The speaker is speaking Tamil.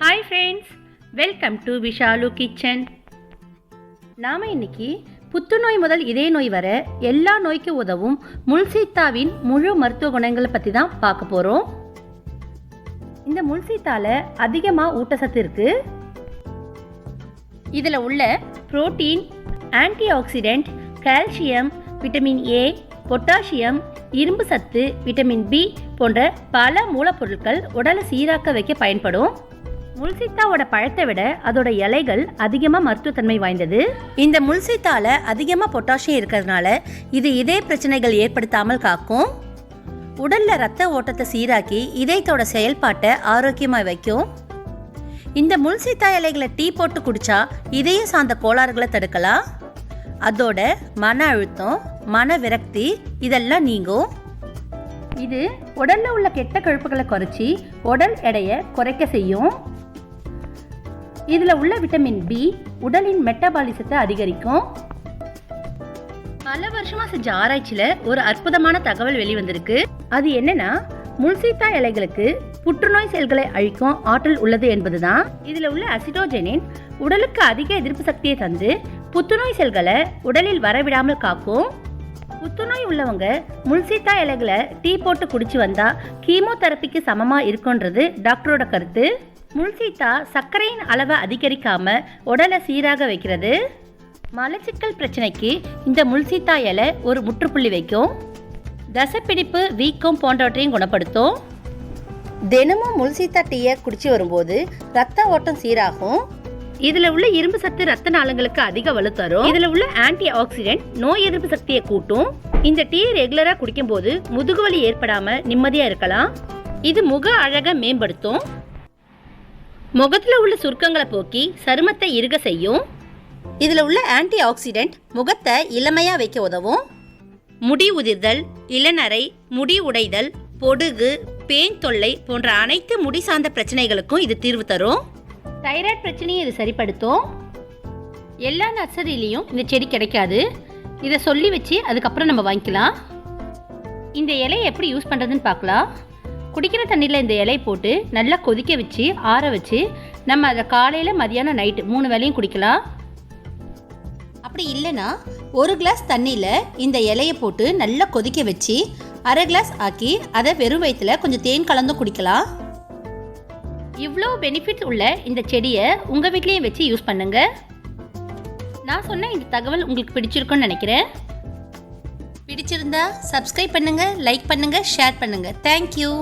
Hi friends welcome to Vishal kitchen நாம் இன்னைக்கு புத்துநோய் முதல் இதய நோய் வர எல்லா நோய்க்கு உதவும் முல்சீத்தாவின் முழு மருத்துவ குணங்களை பற்றி தான் பார்க்க போகிறோம் இந்த முல்சீத்தால அதிகமாக ஊட்டச்சத்து இருக்கு. இதில் உள்ள protein antioxidant calcium vitamin A potassium இரும்பு சத்து விட்டமின் பி போன்ற பல மூலப்பொருட்கள் உடலை சீராக்க வைக்க பயன்படும். முல்சித்தாவோட பழத்தை விட அதோட இலைகள் அதிகமாக மருத்துவத்தன்மை வாய்ந்தது. இந்த முல்சித்தால அதிகமாக பொட்டாசியம் இருக்கிறதுனால இது இதய பிரச்சனைகள் ஏற்படுத்தாமல் காக்கும். உடல்ல ரத்த ஓட்டத்தை சீராக்கி இதயத்தோட செயல்பாட்டை ஆரோக்கியமாக வைக்கும். இந்த முல்சித்தா இலைகளை டீ போட்டு குடிச்சா இதயம் சார்ந்த கோளாறுகளை தடுக்கலாம். அதோட மன அழுத்தம் மன விரக்தி இதெல்லாம் நீங்கும். இது உடல்ல உள்ள கெட்ட கொழுப்புகளை குறைச்சி உடல் எடையை குறைக்க செய்யும். இதில் உள்ள விட்டமின் பி உடலின் மெட்டபாலிசத்தை அதிகரிக்கும். பல வருஷமா செஞ்ச ஆராய்ச்சியில ஒரு அற்புதமான தகவல் வெளிவந்திருக்கு. அது என்னன்னா முல்சீத்தா இலைகளுக்கு புற்றுநோய் செல்களை அழிக்கும் ஆற்றல் உள்ளது என்பதுதான். இதுல உள்ள அசிடோஜெனின் உடலுக்கு அதிக எதிர்ப்பு சக்தியை தந்து புற்றுநோய் செல்களை உடலில் வரவிடாமல் காக்கும். புத்துநோய் உள்ளவங்க முல்சீத்தா இலைகளை டீ போட்டு குடிச்சு வந்தா கீமோதெரப்பிக்கு சமமா இருக்குன்றது டாக்டரோட கருத்து. முல்சீத்தா சர்க்கரையின் அளவை அதிகரிக்காம உடலை சீராக வைக்கிறது. மலச்சிக்கல் பிரச்சனைக்கு இந்த முல்சீத்தா இலை ஒரு முற்றுப்புள்ளி வைக்கும். தசப்பிடிப்பு வீக்கம் போன்றவற்றையும் குணப்படுத்தும். தினமும் முல்சீத்தா டீயை குடிச்சு வரும்போது ரத்த ஓட்டம் சீராகும். இதுல உள்ள இரும்பு சத்து ரத்த நாளங்களுக்கு அதிக வலு தரும். இதுல உள்ள ஆன்டி ஆக்சிடென்ட் நோய் எதிர்ப்பு சக்தியை கூட்டும். இந்த டீ ரெகுலரா குடிக்கும் போது முதுகுவலி ஏற்படாம நிம்மதியா இருக்கலாம். இது முக அழக மேம்படுத்தும். முகத்துல உள்ள சுருக்கங்களை போக்கி சருமத்தை இறுக செய்யும். இதுல உள்ள ஆன்டி ஆக்சிடென்ட் முகத்தை இளமையா வைக்க உதவும். முடி உதிர்தல் இளநரை முடி உடைதல் பொடுகு பேன் தொல்லை போன்ற அனைத்து முடி சார்ந்த பிரச்சனைகளுக்கும் இது தீர்வு தரும். தைராய்டு பிரச்சனையை இது சரிப்படுத்தும். எல்லா நர்சரிலையும் இந்த செடி கிடைக்காது. இதை சொல்லி வச்சு அதுக்கப்புறம் நம்ம வாங்கிக்கலாம். இந்த இலையை எப்படி யூஸ் பண்ணுறதுன்னு பார்க்கலாம். குடிக்கிற தண்ணியில் இந்த இலையை போட்டு நல்லா கொதிக்க வச்சு ஆற வச்சு நம்ம அதை காலையில் மதியானம் நைட்டு மூணு வேளையும் குடிக்கலாம். அப்படி இல்லைன்னா ஒரு கிளாஸ் தண்ணியில் இந்த இலையை போட்டு நல்லா கொதிக்க வச்சு அரை கிளாஸ் ஆக்கி அதை வெறும் வயிற்றுல கொஞ்சம் தேன் கலந்து குடிக்கலாம். இவ்வளோ பெனிஃபிட்ஸ் உள்ள இந்த செடியை உங்கள் வீட்லேயும் வச்சு யூஸ் பண்ணுங்க. நான் சொன்ன இந்த தகவல் உங்களுக்கு பிடிச்சிருக்குன்னு நினைக்கிறேன். பிடிச்சிருந்தா சப்ஸ்கிரைப் பண்ணுங்க லைக் பண்ணுங்க ஷேர் பண்ணுங்க. தேங்க்யூ